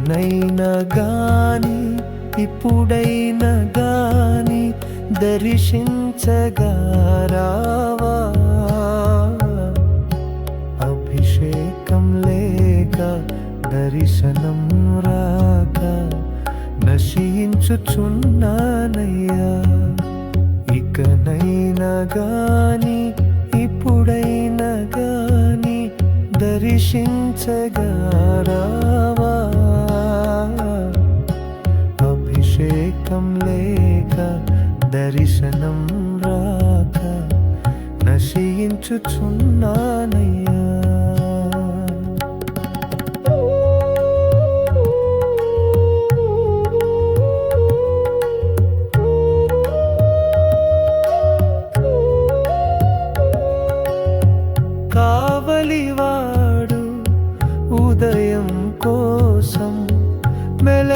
ఎప్పుడనైనా గాని ఇప్పుడైనా గాని దర్శించగారావా అభిషేకం లేక దర్శనం రాక నశించుచున్నానయ్యా. ఇకనైనా గాని దర్శించగారావా అభిషేకం లేక దర్శనం రాక నశించుచున్నానయ్యా.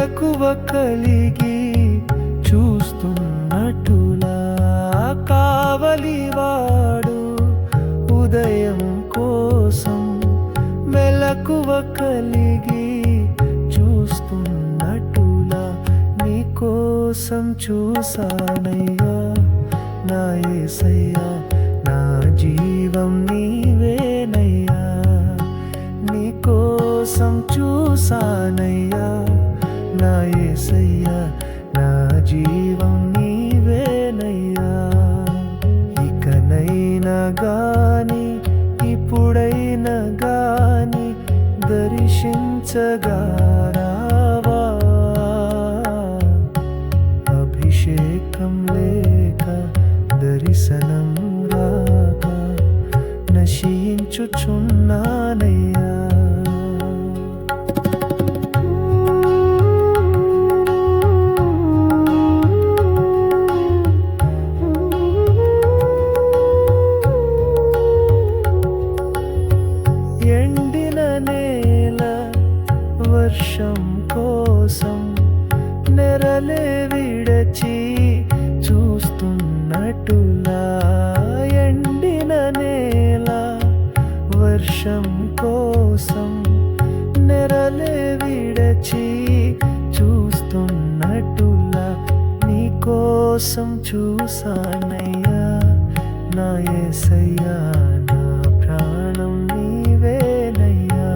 మెలకువ కలిగి చూస్తున్నట్టులా కావలివాడు ఉదయం కోసం మెలకువ కలిగి చూస్తున్నట్టులా నీ కోసం చూసానయ్యా నా ఏసయ్యా నా జీవం నీవేనయ్యా. నీ కోసం చూసానయ్యా నా యేసయ్యా నా జీవం నీవేనయ్యా. ఇకనైనా గాని ఇప్పుడైనా గాని దర్శించగారావా నెరలే విడచి చూస్తున్నట్టులా ఎండిన నేల వర్షం కోసం నెరలే విడచి చూస్తున్నట్టులా నీ కోసం చూసానయ్యా నా ఏసయ్యా నా ప్రాణం నీవేనయ్యా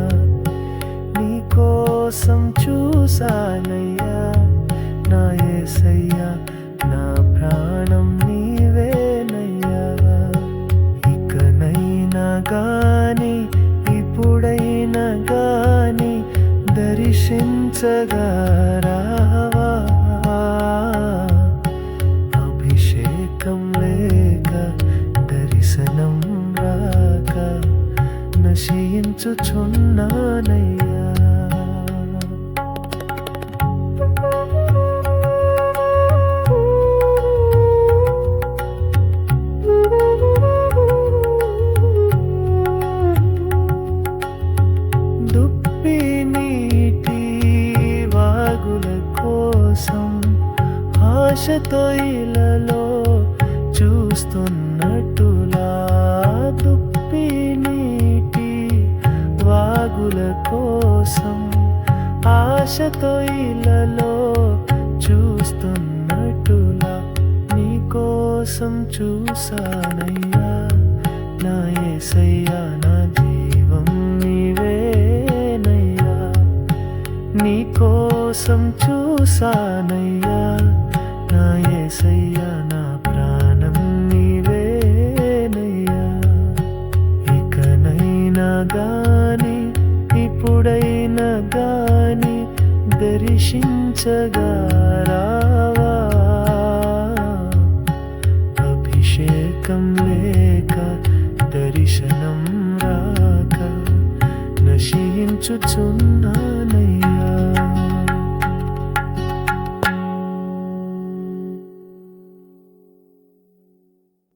నీ కోసం చూసానయ్యా. నా యేసయ్యా నా ప్రాణం నీవేనయ్యా ఇకనైనా గాని ఇప్పుడైనా గాని దర్శించగారావా అభిషేకం లేక దర్శనం రాక నశించుచున్నానయ్యా. ఆశతో ఇలలో చూస్తున్నట్టులా దుప్పి నీటి వాగుల కోసం ఆశతో ఇలలో చూస్తున్నట్టులా నీ కోసం చూసానయ్యా నా ఏసయ్యా నా జీవం నీవేనయ్యా. నీ కోసం చూసానయ్యా నా యేసయ్యా నా ప్రాణం నీవేనయ్యా ఇకనైనా గాని ఇప్పుడైనా గాని దర్శించగారావా అభిషేకం లేక దర్శనం రాక నశించుచున్నానయ్యా.